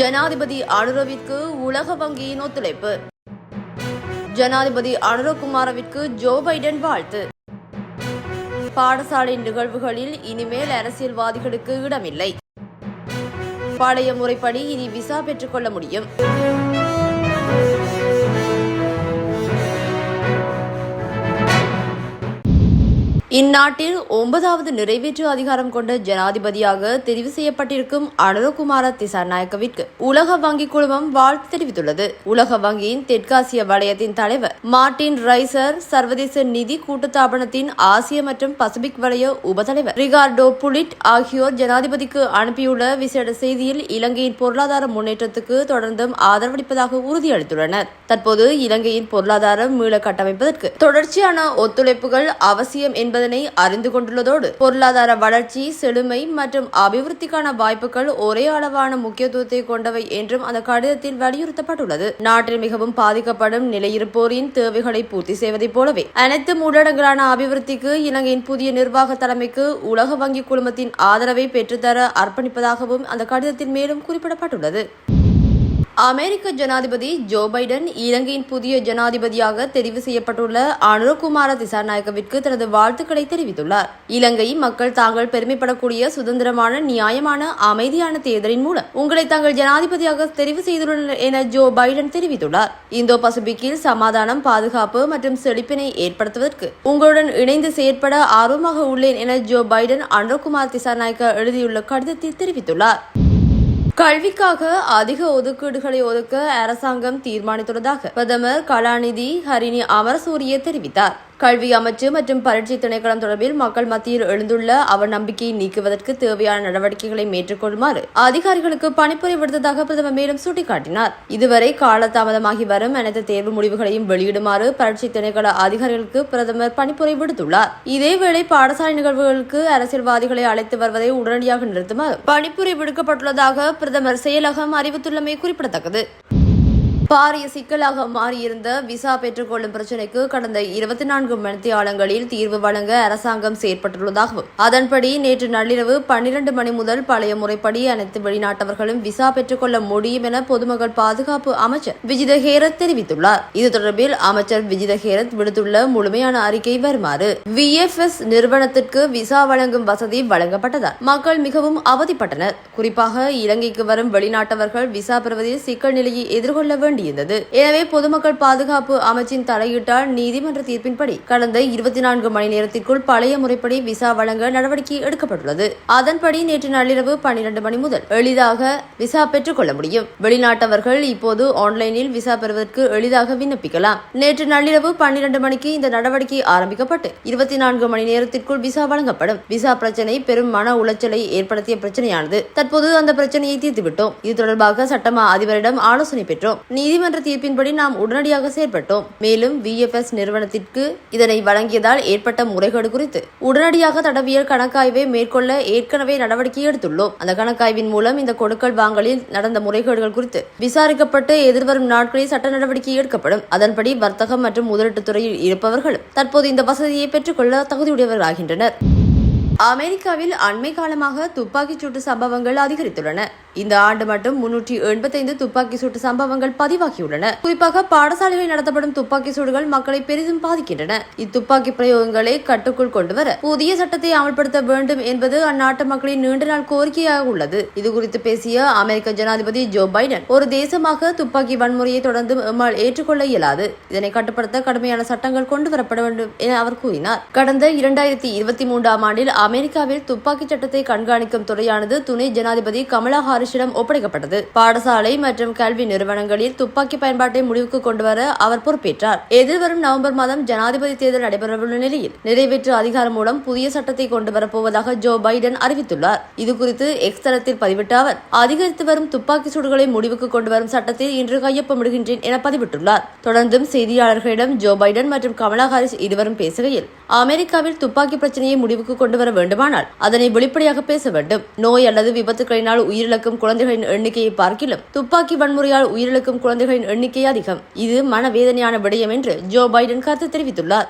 ஜனாதிபதி அனுரவிற்கு உலக வங்கியின் ஒத்துழைப்பு. ஜனாதிபதி அனுரகுமாரவிற்கு ஜோ பைடன் வாழ்த்து. பாடசாலை நிகழ்வுகளில் இனிமேல் அரசியல்வாதிகளுக்கு இடமில்லை. பழைய முறைப்படி இனி விசா பெற்றுக்கொள்ள முடியும். இந்நாட்டில் ஒன்பதாவது நிறைவேற்று அதிகாரம் கொண்ட ஜனாதிபதியாக தெரிவு செய்யப்பட்டிருக்கும் அனுரகுமார திசாநாயக்கவிற்கு உலக வங்கி குழுமம் வாழ்த்து தெரிவித்துள்ளது. உலக வங்கியின் தெற்காசிய வலயத்தின் தலைவர் மார்டின் ரைசர் சர்வதேச நிதி கூட்டுத்தாபனத்தின் ஆசிய மற்றும் பசிபிக் வலய உபதலைவர் ரிகார்டோ புலிட் ஆகியோர் ஜனாதிபதிக்கு அனுப்பியுள்ள விசேட செய்தியில் இலங்கையின் பொருளாதார முன்னேற்றத்துக்கு தொடர்ந்தும் ஆதரவளிப்பதாக உறுதியளித்துள்ளனர். தற்போது இலங்கையின் பொருளாதாரம் மீள கட்டமைப்பதற்கு தொடர்ச்சியான ஒத்துழைப்புகள் அவசியம் என்பது என்பதனை அறிந்து கொண்டுள்ளதோடு பொருளாதார வளர்ச்சி செழுமை மற்றும் அபிவிருத்திக்கான வாய்ப்புகள் ஒரே அளவான முக்கியத்துவத்தை கொண்டவை என்றும் அந்த கடிதத்தில் வலியுறுத்தப்பட்டுள்ளது. நாட்டில் மிகவும் பாதிக்கப்படும் நிலையிருப்போரின் தேவைகளை பூர்த்தி செய்வதைப் போலவே அனைத்து ஊடகங்களான அபிவிருத்திக்கு இலங்கையின் புதிய நிர்வாக தலைமைக்கு உலக வங்கி குழுமத்தின் ஆதரவை பெற்றுத்தர அர்ப்பணிப்பதாகவும் அந்த கடிதத்தில் மேலும் குறிப்பிடப்பட்டுள்ளது. அமெரிக்க ஜனாதிபதி ஜோ பைடன் இலங்கையின் புதிய ஜனாதிபதியாக தெரிவு செய்யப்பட்டுள்ள அனுரகுமார திசாநாயக்கவிற்கு தனது வாழ்த்துக்களை தெரிவித்துள்ளார். இலங்கை மக்கள் தாங்கள் பெருமைப்படக்கூடிய சுதந்திரமான நியாயமான அமைதியான தேர்தலின் மூலம் உங்களை தாங்கள் ஜனாதிபதியாக தெரிவு செய்துள்ளனர் என ஜோ பைடன் தெரிவித்துள்ளார். இந்தோ பசிபிக்கில் சமாதானம் பாதுகாப்பு மற்றும் செழிப்பினை ஏற்படுத்துவதற்கு உங்களுடன் இணைந்து செயற்பட ஆர்வமாக உள்ளேன் என ஜோ பைடன் அனுரகுமார் திசாநாயக்க எழுதியுள்ள கடிதத்தில் தெரிவித்துள்ளார். கல்விக்காக அதிக ஒதுக்கீடுகளை ஒதுக்க அரசாங்கம் தீர்மானித்துள்ளதாக பிரதமர் கலாநிதி ஹரிணி அமரசூரிய தெரிவித்தார். கல்வி அமைச்சு மற்றும் பரட்சி திணைக்களம் தொடர்பில் மக்கள் மத்தியில் எழுந்துள்ள அவர் நம்பிக்கையை நீக்குவதற்கு தேவையான நடவடிக்கைகளை மேற்கொள்ளுமாறு அதிகாரிகளுக்கு பணிப்புரை விடுத்ததாக பிரதமர் மேலும் சுட்டிக்காட்டினார். இதுவரை காலதாமதமாகி வரும் அனைத்து தேர்வு முடிவுகளையும் வெளியிடுமாறு பரட்சி திணைக்கள அதிகாரிகளுக்கு பிரதமர் பணிப்புரை விடுத்துள்ளார். இதேவேளை பாடசாலை நிகழ்வுகளுக்கு அரசியல்வாதிகளை அழைத்து வருவதை உடனடியாக நிறுத்துமாறு பணிப்புரை விடுக்கப்பட்டுள்ளதாக பிரதமர் செயலகம் அறிவித்துள்ளமை குறிப்பிடத்தக்கது. பாரிய சிக்கலாக மாறியிருந்த விசா பெற்றுக்கொள்ளும் பிரச்சினைக்கு கடந்த இருபத்தி நான்கு மணித்தியாலங்களில் தீர்வு வழங்க அரசாங்கம் செயற்பட்டுள்ளதாகவும் அதன்படி நேற்று நள்ளிரவு பன்னிரண்டு மணி முதல் பழைய முறைப்படி அனைத்து வெளிநாட்டவர்களும் விசா பெற்றுக்கொள்ள முடியும் என பொதுமக்கள் பாதுகாப்பு அமைச்சர் விஜித ஹேரத் தெரிவித்துள்ளார். இது தொடர்பில் அமைச்சர் விஜித ஹேரத் விடுத்துள்ள முழுமையான அறிக்கை வருமாறு விஎஃப்எஸ் நிறுவனத்திற்கு விசா வழங்கும் வசதி வழங்கப்பட்டதால் மக்கள் மிகவும் அவதிப்பட்டனர். குறிப்பாக இலங்கைக்கு வரும் வெளிநாட்டவர்கள் விசா பெறுவதில் சிக்கல் நிலையை எதிர்கொள்ள வேண்டும் வேண்டியிருந்தது எனவே பொதுமக்கள் பாதுகாப்பு அமைச்சின் தலையீட்டால் நீதிமன்ற தீர்ப்பின்படி கடந்த இருபத்தி நான்கு மணி நேரத்திற்குள் பழைய முறைப்படி விசா வழங்க நடவடிக்கை எடுக்கப்பட்டுள்ளது. அதன்படி நேற்று நள்ளிரவு பன்னிரண்டு மணி முதல் எளிதாக விசா பெற்றுக் கொள்ள முடியும். வெளிநாட்டவர்கள் இப்போது ஆன்லைனில் விசா பெறுவதற்கு எளிதாக விண்ணப்பிக்கலாம். நேற்று நள்ளிரவு பன்னிரண்டு மணிக்கு இந்த நடவடிக்கை ஆரம்பிக்கப்பட்டு இருபத்தி நான்கு மணி நேரத்திற்குள் விசா வழங்கப்படும். விசா பிரச்சனை பெரும் மன உளைச்சலை ஏற்படுத்திய பிரச்சனையானது. தற்போது அந்த பிரச்சனையை தீர்த்துவிட்டோம். இது தொடர்பாக சட்டமா அதிபரிடம் ஆலோசனை பெற்றோம். நீதிமன்ற தீர்ப்பின்படி நாம் உடனடியாக செயற்பட்டோம். மேலும் விஎஃப்எஸ் நிறுவனத்திற்கு இதனை வழங்கியதால் ஏற்பட்ட முறைகேடு குறித்து உடனடியாக தடவியல் கணக்காய்வை மேற்கொள்ள ஏற்கனவே நடவடிக்கை எடுத்துள்ளோம். அந்த கணக்காய்வின் மூலம் இந்த கொடுக்கல் வாங்கலில் நடந்த முறைகேடுகள் குறித்து விசாரிக்கப்பட்டு எதிர்வரும் நாட்களில் சட்ட நடவடிக்கை எடுக்கப்படும். அதன்படி வர்த்தகம் மற்றும் முதலீட்டுத் துறையில் இருப்பவர்களும் தற்போது இந்த வசதியை பெற்றுக்கொள்ள தகுதியுடையவர்களாகின்றனர். அமெரிக்காவில் அண்மை காலமாக துப்பாக்கிச் சூட்டு சம்பவங்கள் அதிகரித்துள்ளன. இந்த ஆண்டு மட்டும் முன்னூற்றி எண்பத்தைந்து துப்பாக்கி சூட்டு சம்பவங்கள் பதிவாகியுள்ளன. குறிப்பாக பாடசாலைகளில் நடத்தப்படும் துப்பாக்கி சூடுகள் மக்களை பெரிதும் பாதிக்கின்றன. இத்துப்பாக்கி பிரயோகங்களை கட்டுக்குள் கொண்டுவர புதிய சட்டத்தை அமல்படுத்த வேண்டும் என்பது அந்நாட்டு மக்களின் நீண்ட நாள் கோரிக்கையாக உள்ளது. இது குறித்து பேசிய அமெரிக்க ஜனாதிபதி ஜோ பைடன் ஒரு தேசமாக துப்பாக்கி வன்முறையை தொடர்ந்து எம்மால் ஏற்றுக்கொள்ள இயலாது. இதனை கட்டுப்படுத்த கடுமையான சட்டங்கள் கொண்டு வரப்பட வேண்டும் என அவர் கூறினார். கடந்த இரண்டாயிரத்தி இருபத்தி மூன்றாம் ஆண்டில் அமெரிக்காவில் துப்பாக்கி சட்டத்தை கண்காணிக்கும் துறையானது துணை ஜனாதிபதி கமலா ஹாரிஸிடம் ஒப்படைக்கப்பட்டது. பாடசாலை மற்றும் கல்வி நிறுவனங்களில் துப்பாக்கி பயன்பாட்டை முடிவுக்கு கொண்டுவர அவர் பொறுப்பேற்றார். எதிர்வரும் நவம்பர் மாதம் ஜனாதிபதி தேர்தல் நடைபெறவுள்ள நிலையில் நிறைவேற்று அதிகாரம் மூலம் புதிய சட்டத்தை கொண்டு வரப்போவதாக ஜோ பைடன் அறிவித்துள்ளார். இதுகுறித்து எக்ஸ் தளத்தில் பதிவிட்ட அவர் அதிகரித்து வரும் துப்பாக்கி சூடுகளை முடிவுக்கு கொண்டு வரும் சட்டத்தில் இன்று கையொப்பமிடுகின்றேன் என பதிவிட்டுள்ளார். தொடர்ந்தும் செய்தியாளர்களிடம் ஜோ பைடன் மற்றும் கமலா ஹாரிஸ் இருவரும் பேசுகையில் அமெரிக்காவில் துப்பாக்கி பிரச்சனையை முடிவுக்கு கொண்டு வர வேண்டுமானால் அதனை வெளிப்படையாக பேச வேண்டும். நோய் அல்லது விபத்துகளினால் உயிரிழக்கும் குழந்தைகளின் எண்ணிக்கையை பார்க்கிலும் துப்பாக்கி வன்முறையால் உயிரிழக்கும் குழந்தைகளின் எண்ணிக்கை அதிகம். இது மனவேதனையான விடயம் என்று ஜோ பைடன் கருத்து தெரிவித்துள்ளார்.